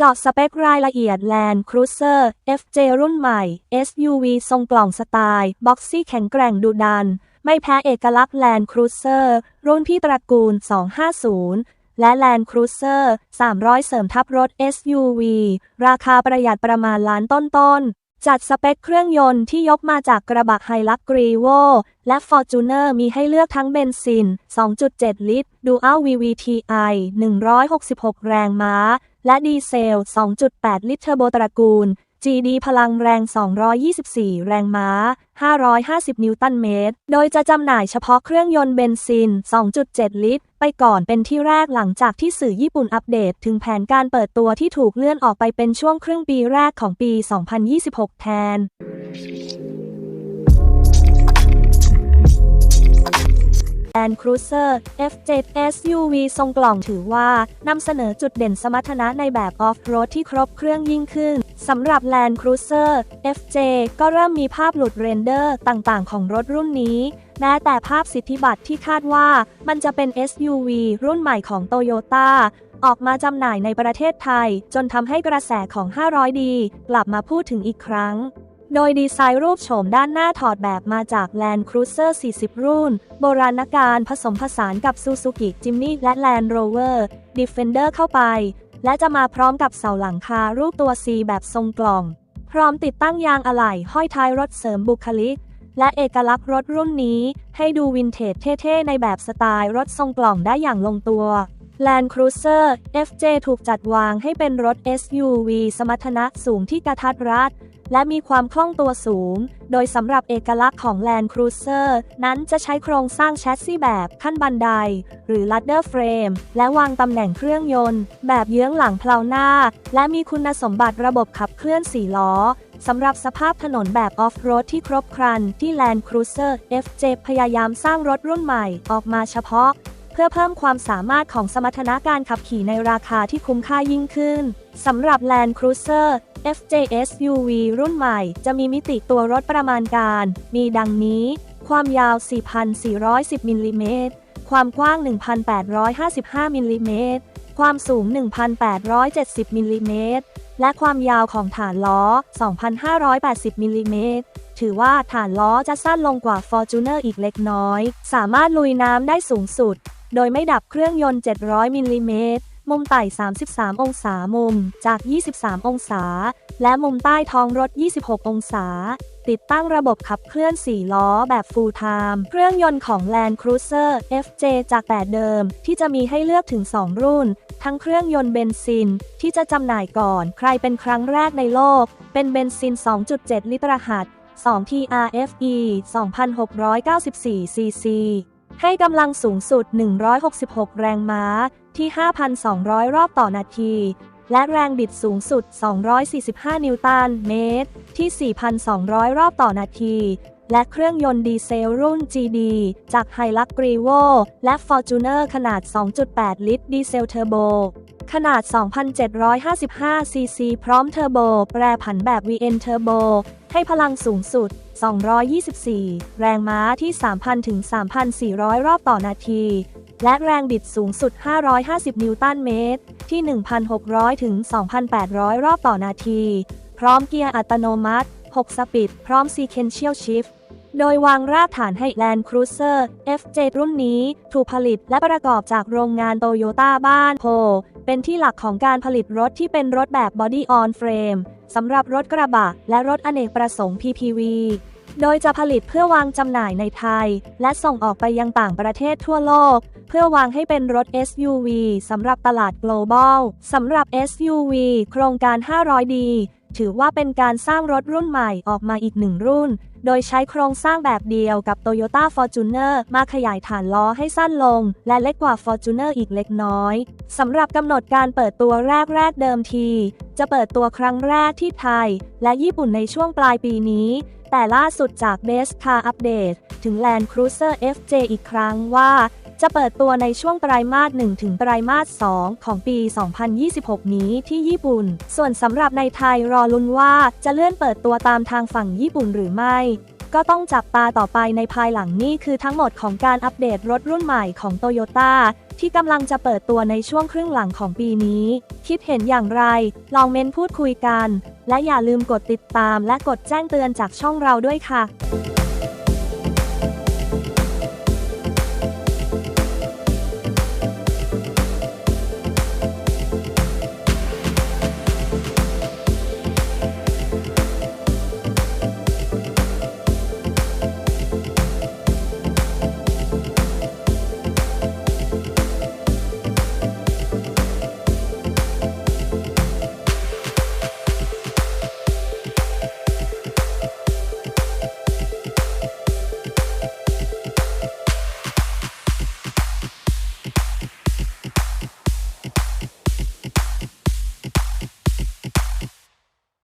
เจาะสเปครายละเอียด Land Cruiser FJ รุ่นใหม่ SUV ทรงกล่องสไตล์บ็อกซี่แข็งแกร่งดุดัน ไม่แพ้เอกลักษณ์ Land Cruiser รุ่นพี่ตระกูล 250 และ Land Cruiser 300 เสริมทับรถ SUV ราคาประหยัดประมาณล้านต้นๆจัดสเปคเครื่องยนต์ที่ยกมาจากกระบะไฮลักกรีโวและ Fortuner มีให้เลือกทั้งเบนซิน 2.7 ลิตร Dual VVTi 166 แรงม้า และดีเซล 2.8 ลิตรเทอร์โบตระกูล GD พลังแรง 224 แรงม้า 550 นิวตันเมตร โดยจะจำหน่ายเฉพาะเครื่องยนต์เบนซิน 2.7 ลิตร ไปก่อนเป็นที่แรกหลังจากที่สื่อญี่ปุ่นอัปเดต ถึงแผนการเปิดตัวที่ถูกเลื่อนออกไปเป็นช่วงครึ่งปีแรกของปี 2026 แทน Land Cruiser F7 SUV ทรงกล่องถือว่านำเสนอจุดเด่นสมรรถนะในแบบออฟโรดที่ครบเครื่องยิ่งขึ้นสำหรับ Land Cruiser FJ ก็เริ่มมีภาพหลุดเรนเดอร์ต่างๆ ของรถรุ่นนี้แม้แต่ภาพสิทธิบัตรที่คาดว่ามันจะเป็น SUV รุ่นใหม่ของ Toyota ออกมาจำหน่ายในประเทศไทย จนทำให้กระแสของ 500D กลับมาพูดถึงอีกครั้ง โดยดีไซน์รูปโฉมด้านหน้าถอดแบบมาจาก Land Cruiser 40 รุ่น โบราณการผสมผสานกับ Suzuki Jimny และ Land Rover Defender เข้าไป และจะมาพร้อมกับเสาหลังคารูปตัว C แบบทรงกล่อง พร้อมติดตั้งยางอะไหล่ห้อยท้ายรถเสริมบุคลิก และเอกลักษณ์รถรุ่นนี้ให้ดูวินเทจเท่ๆ ในแบบสไตล์รถทรงกล่องได้อย่างลงตัว Land Cruiser FJ ถูกจัดวางให้เป็นรถ SUV สมรรถนะสูงที่กระทัดรัด และมีความคล่องตัวสูง โดยสำหรับเอกลักษณ์ของ Land Cruiser นั้นจะใช้โครงสร้างแชสซีแบบขั้นบันได หรือ ladder frame และวางตำแหน่งเครื่องยนต์ แบบเยื้องหลังเพลาหน้า และมีคุณสมบัติระบบขับเคลื่อน4ล้อสำหรับสภาพถนนแบบออฟโรดที่ครบครันที่ Land Cruiser FJ พยายามสร้างรถรุ่นใหม่ออกมาเฉพาะ เพื่อเพิ่มความสามารถของสมรรถนะการขับขี่ในราคาที่คุ้มค่ายิ่งขึ้น สำหรับ Land Cruiser FJ SUV รุ่นใหม่ จะมีมิติตัวรถประมาณการ มีดังนี้ ความยาว 4,410 มิลลิเมตร ความกว้าง 1,855 มิลลิเมตร ความสูง 1,870 มิลลิเมตร และความยาวของฐานล้อ 2,580 มิลลิเมตร ถือว่าฐานล้อจะสั้นลงกว่า Fortuner อีกเล็กน้อย สามารถลุยน้ำได้สูงสุด โดยไม่ดับเครื่องยนต์ 700 มิลลิเมตร มุมไต่ 33 องศามุมจาก 23 องศา และมุมใต้ท้องรถ 26 องศา ติดตั้งระบบขับเคลื่อน 4 ล้อแบบ Full Time เครื่องยนต์ของ Land Cruiser FJ จากแต่เดิม ที่จะมีให้เลือกถึง 2 รุ่น ทั้งเครื่องยนต์เบนซิน ที่จะจำหน่ายก่อนใครเป็นครั้งแรกในโลก เป็นเบนซิน 2.7 ลิตรหัส 2 TRFE 2,694 cc ให้กำลังสูงสุด 166 แรงม้า ที่ 5,200 รอบต่อนาที และแรงบิดสูงสุด 245 นิวตันเมตร ที่ 4,200 รอบต่อนาที และเครื่องยนต์ดีเซลรุ่น GD จาก h i l u x g r e v o และ Fortuner ขนาด 2.8 ลิตรดีเซลเทอร์โบขนาด 2,755 ซีซี พร้อมเทอร์โบ แปรผันแบบ VN Turbo ให้พลังสูงสุด 224 แรงม้าที่ 3,000 ถึง 3,400 รอบต่อนาที และแรงบิดสูงสุด 550 นิวตันเมตร ที่ 1,600 ถึง 2,800 รอบต่อนาที พร้อมเกียร์อัตโนมัติ 6 สปีด พร้อม Sequential Shift โดยวางรากฐานให้ Land Cruiser FJ รุ่นนี้ถูกผลิตและประกอบจากโรงงานโตโยต้าบ้านโพ เป็นที่หลักของการผลิตรถที่เป็นรถแบบ Body on Frame สำหรับรถกระบะและรถอเนกประสงค์ PPV โดยจะผลิตเพื่อวางจำหน่ายในไทย และส่งออกไปยังต่างประเทศทั่วโลก เพื่อวางให้เป็นรถ SUV สำหรับตลาด global สำหรับ SUV โครงการ 500D ถือว่าเป็นการสร้างรถรุ่นใหม่ออกมาอีกหนึ่งรุ่น โดยใช้โครงสร้างแบบเดียวกับ Toyota Fortuner มาขยายฐานล้อให้สั้นลง และเล็กกว่า Fortuner อีกเล็กน้อย สำหรับกำหนดการเปิดตัวแรกแรกเดิมที จะเปิดตัวครั้งแรกที่ไทย และญี่ปุ่นในช่วงปลายปีนี้ แต่ล่าสุดจาก Best Car Update ถึง Land Cruiser FJ อีกครั้งว่า จะเปิดตัวในช่วงไตรมาส1ถึงไตรมาส2ของปี 2026 นี้ที่ญี่ปุ่น ส่วนสำหรับในไทยรอลุ้นว่าจะเลื่อนเปิดตัวตามทางฝั่งญี่ปุ่นหรือไม่ ก็ต้องจับตาต่อไปในภายหลังนี่คือทั้งหมดของการอัปเดตรถรุ่นใหม่ของโตโยต้าที่กำลังจะเปิดตัวในช่วงครึ่งหลังของปีนี้ คิดเห็นอย่างไร ลองเม้นพูดคุยกัน และอย่าลืมกดติดตามและกดแจ้งเตือนจากช่องเราด้วยค่ะ